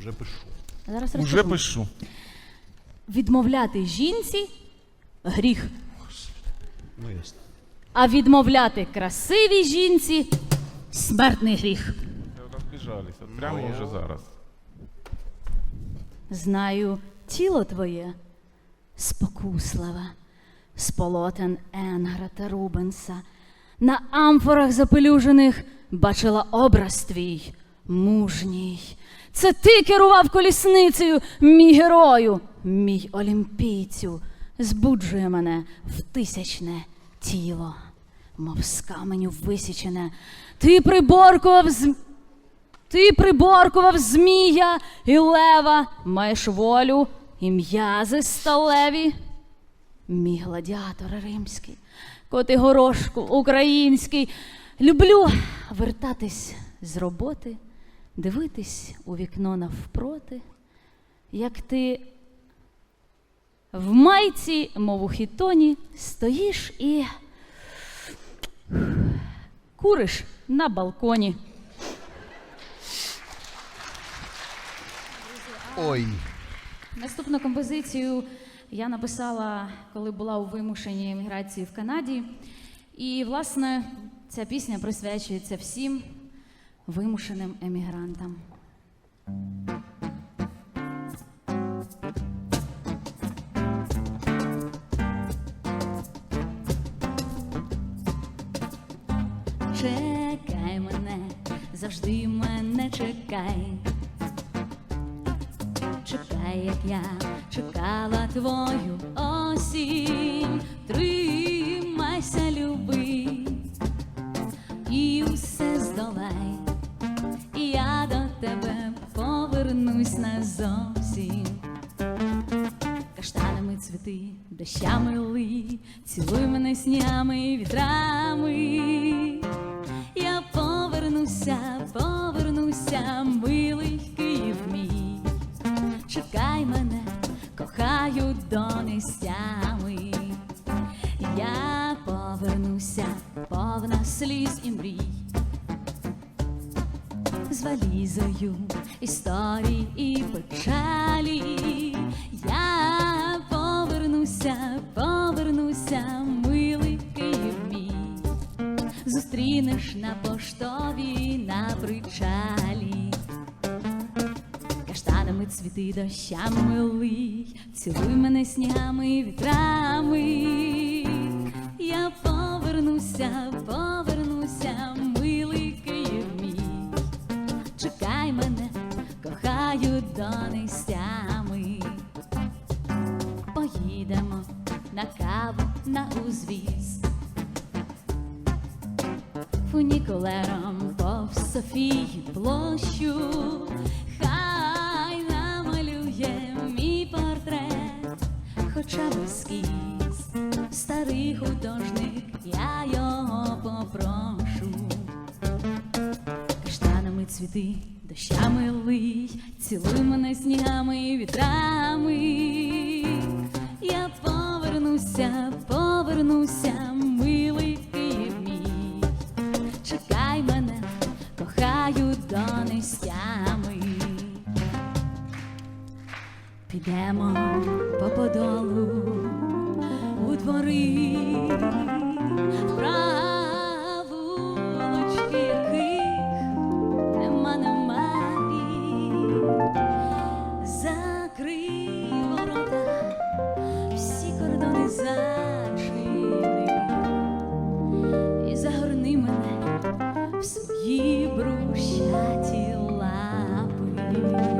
Вже пишу. Зараз Уже розкажу. пишу. Відмовляти жінці гріх. Ну, ясно. А відмовляти красивій жінці смертний гріх. Розбіжалися. Прямо Моя. вже зараз. Знаю тіло твоє спокуслива, з полотен Енгра та Рубенса. На амфорах запелюжених бачила образ твій мужній. Це ти керував колісницею, мій герою, мій олімпійцю, збуджує мене в тисячне тіло, мов з каменю висічене. Ти приборкував з ти приборкував змія і лева, маєш волю і м'язи сталеві. Мій гладіатор римський, коти горошку український. Люблю вертатись з роботи, дивитись у вікно навпроти, як ти в майці, мов у хітоні, стоїш і куриш на балконі. Ой. Наступну композицію я написала, коли була у вимушеній еміграції в Канаді. І, власне, ця пісня присвячується всім вимушеним емігрантам. Чекай мене, завжди мене чекай. Чекай, як я чекала твою осінь, тримайся, люби, і усе здолай, повернусь назовсім. Каштанами цвіти, дощами ли, цілуй мене снігами і вітрами. Я повернуся, повернуся, милий Київ мій. Чекай мене, кохаю донестями. Я повернуся, повна сліз і мрій. З валізою історій і печалі. Я повернуся, повернуся, милий Київ мій. Зустрінеш на поштовій на причалі. Каштанами цвіти дощами лий, цілуй мене снігами і вітрами. На каву на узвіз. Фунікулером повз Софії площу, хай намалює мій портрет, хоча б ескіз, старий художник, я його попрошу. Каштанами цвіти, дощами лий, цілуй мене снігами і вітрами. Підемо по подолу у двори, правулочки яких нема на мапі. Закрий ворота, всі кордони зачини і загорни мене в свої брущаті лапи.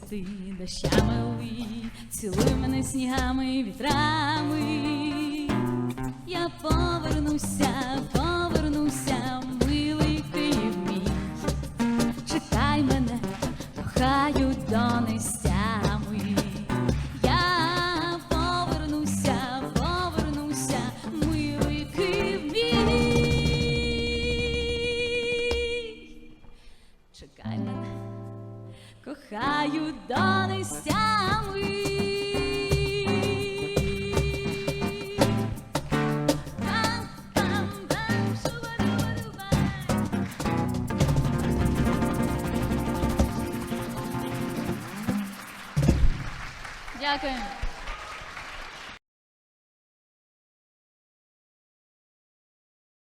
Цвіти, дощами лий, цілуй мене снігами вітрами. Я повернуся, повернуся, милий Київ мій. Чекай мене, кохаю донестями. кохаю донестями. Дякую.